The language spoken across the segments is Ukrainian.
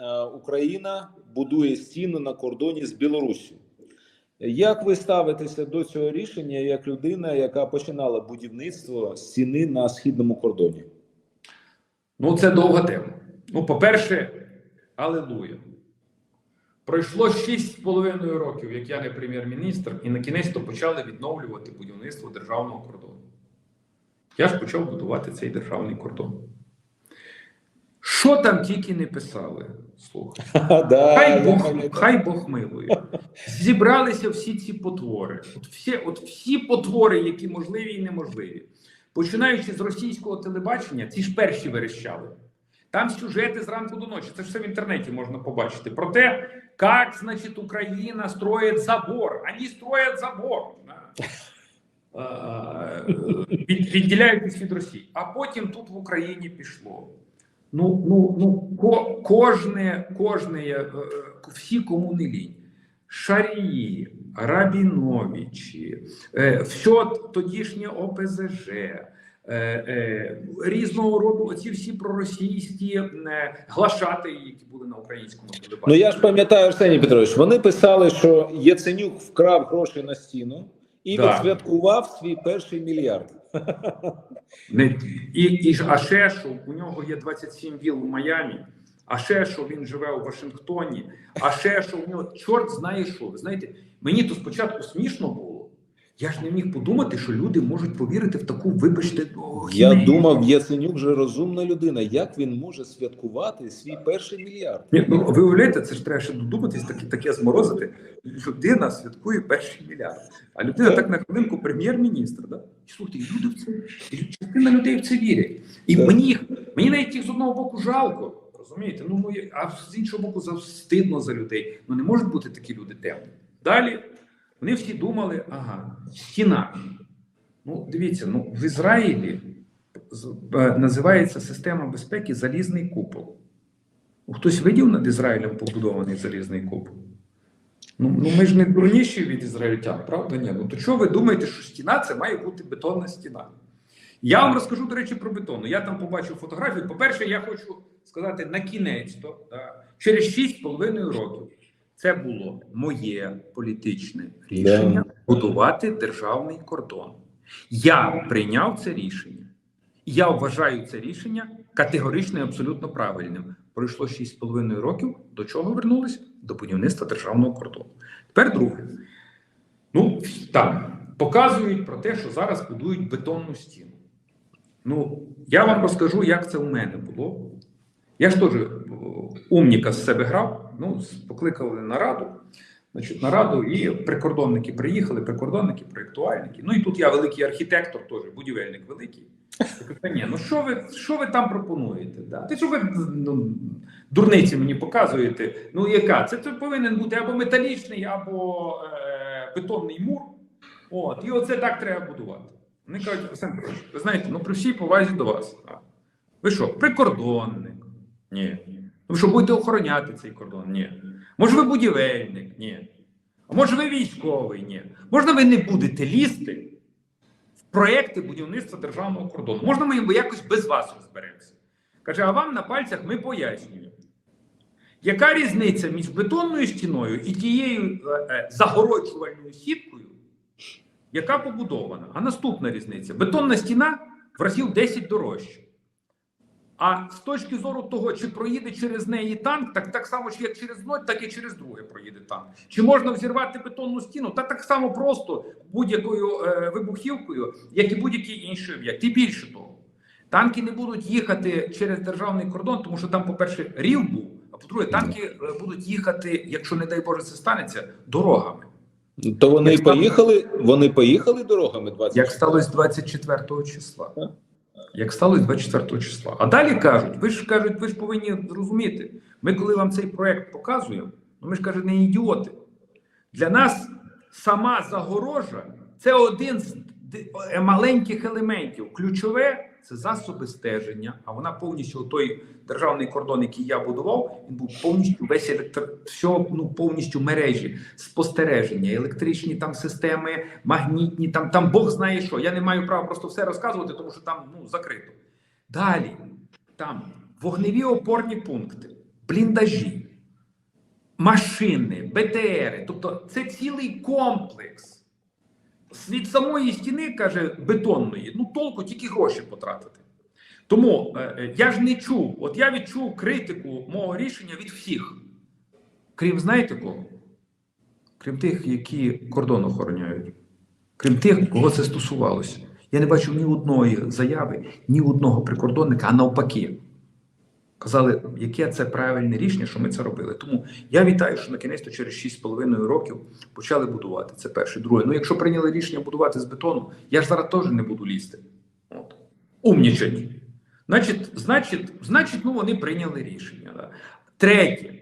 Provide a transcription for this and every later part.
е, Україна будує стіну на кордоні з Білоруссю. Як ви ставитеся до цього рішення як людина, яка починала будівництво стіни на східному кордоні? Ну, це довга тема. Ну, по-перше, алелуя. Пройшло 6,5 років, як я не прем'єр-міністр, і на кінець то почали відновлювати будівництво державного кордону. Я ж почав будувати цей державний кордон. Що там тільки не писали? Слухай. Да, Хай Бог, хай Бог милує. Зібралися всі ці потвори. От всі, от всі потвори, які можливі і неможливі. Починаючи з російського телебачення, ці ж перші верещали. Там сюжети зранку до ночі. Це ж все в інтернеті можна побачити. Про те, як, значить, Україна строїть забор. Вони строять забор. Е, Відділяючись від Росії. А потім тут в Україні пішло. Ну, ну, ну, ко, кожне, кожне, е, е, всі кому не лінь. Шарії, Рабіновичі, е, все тодішнє ОПЗЖ, е, е, різного роду оці всі проросійські е, глашати, які були на українському Ну я ж пам'ятаю, Арсеній Петрович, вони писали, що Яценюк вкрав гроші на стіну і Да. відсвяткував свій перший мільярд. Не, і, і, а ще що у нього є 27 віл у Майамі, а ще що він живе у Вашингтоні, а ще що у нього чорт знає що. Ви знаєте, мені то спочатку смішно було. Я ж не міг подумати, що люди можуть повірити в таку, вибачте, о, Я думав, Яценюк же розумна людина. Як він може святкувати свій перший мільярд? Ні, ну, ви уявляєте, це ж треба ще додуматись, таке, таке зморозити. Людина святкує перший мільярд. А людина так на хвилинку прем'єр-міністр. Да? Слухайте, люди в це, частина людей в це вірять. І Так. мені їх, мені навіть їх з одного боку жалко, розумієте? Ну, ну, а з іншого боку, завстидно за людей. Ну не можуть бути такі люди темні. Далі вони всі думали, ага, стіна. Ну, дивіться, ну в Ізраїлі е, називається система безпеки залізний купол. Ну, Хтось видів над Ізраїлем побудований залізний купол? Ну, ну ми ж не дурніші від ізраїльтян, правда? Ні? Ну то чого ви думаєте, що стіна це має бути бетонна стіна? Я вам розкажу, до речі, про бетон. Я там побачив фотографію. По-перше, я хочу сказати на кінець, то да, через 6,5 років це було моє політичне рішення будувати державний кордон. Я прийняв це рішення. Я вважаю це рішення категорично і абсолютно правильним. Пройшло 6,5 років. До чого вернулись? До будівництва державного кордону. Тепер друге. Ну, там показують про те, що зараз будують бетонну стіну. Ну, я вам розкажу, як це у мене було. Я ж теж умніка з себе грав. Ну, покликали на раду. Значить, на раду і прикордонники приїхали, прикордонники, проєктуальники. Ну і тут я великий архітектор, теж будівельник великий. Я ні, ну що ви, що ви там пропонуєте? Да? Ти що ви ну, дурниці мені показуєте? Ну яка? Це, це повинен бути або металічний, або е, бетонний мур. От, і оце так треба будувати. Вони кажуть, Петрович, ви знаєте, ну при всій повазі до вас. Ви що, прикордонник? Ні. Ну що, будете охороняти цей кордон? Ні. Може, ви будівельник? Ні. А може, ви військовий? Ні. Можна ви не будете лізти в проекти будівництва державного кордону? Можна ми якось без вас розберемося? Каже, а вам на пальцях ми пояснюємо. Яка різниця між бетонною стіною і тією е, е, загороджувальною сіткою, яка побудована? А наступна різниця: бетонна стіна в разів 10 дорожче. А з точки зору того, чи проїде через неї танк, так так само як через одно, так і через друге проїде танк. Чи можна взірвати бетонну стіну? Та так само просто будь-якою е, вибухівкою, як і будь-який інший об'єкт. І більше того, танки не будуть їхати через державний кордон, тому що там, по-перше, рів був, а по-друге, танки е, будуть їхати, якщо не дай Боже, це станеться, дорогами. То вони Як поїхали, вони поїхали дорогами 20 Як сталося 24 числа. Як сталося 24 числа. А далі кажуть, ви ж кажуть, ви ж повинні зрозуміти. Ми, коли вам цей проект показуємо, ну ми ж кажуть, не ідіоти. Для нас сама загорожа це один з маленьких елементів. Ключове це засоби стеження. А вона повністю той державний кордон, який я будував, він був повністю весь електр... все, ну, повністю мережі, спостереження, електричні там системи, магнітні, там, там Бог знає що. Я не маю права просто все розказувати, тому що там ну, закрито. Далі там вогневі опорні пункти, бліндажі, машини, БТРи. Тобто це цілий комплекс. Від самої стіни, каже, бетонної, ну толку тільки гроші потратити. Тому е, е, я ж не чув, от я відчув критику мого рішення від всіх. Крім знаєте кого? Крім тих, які кордон охороняють. Крім тих, кого це стосувалося. Я не бачив ні одної заяви, ні одного прикордонника, а навпаки. Казали, яке це правильне рішення, що ми це робили. Тому я вітаю, що на кінець через 6,5 років почали будувати. Це перше. Друге. Ну, якщо прийняли рішення будувати з бетону, я ж зараз теж не буду лізти. От. Умнічать. Значить, значить, значить, ну вони прийняли рішення. Да. Третє.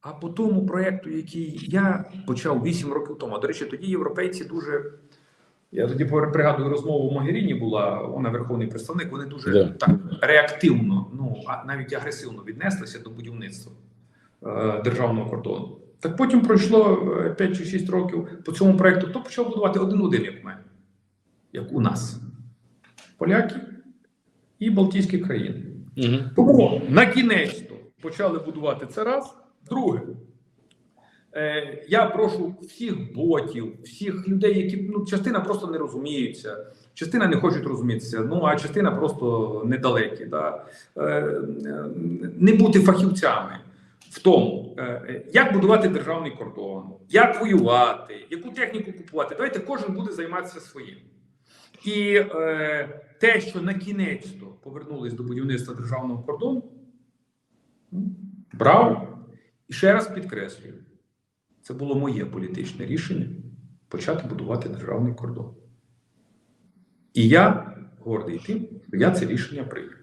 А по тому проєкту, який я почав 8 років тому, до речі, тоді європейці дуже. Я тоді пригадую розмову в Могеріні була, вона верховний представник. Вони дуже Да. так реактивно, ну а навіть агресивно віднеслися до будівництва е, державного кордону. Так потім пройшло е, 5 чи 6 років по цьому проекту. Хто почав будувати один-один, як в мене, як у нас, поляки і Балтійські країни. Угу. Тому на кінець почали будувати це раз. Друге, е, я прошу всіх ботів, всіх людей, які ну, частина просто не розуміються, частина не хочуть розумітися, ну а частина просто недалекі. Да? Е, не бути фахівцями в тому, е, як будувати державний кордон, як воювати, яку техніку купувати. Давайте кожен буде займатися своїм. І е, те, що на кінець повернулись до будівництва державного кордону, м, браво! І ще раз підкреслюю, це було моє політичне рішення почати будувати державний кордон. І я гордий тим, що я це рішення прийняв.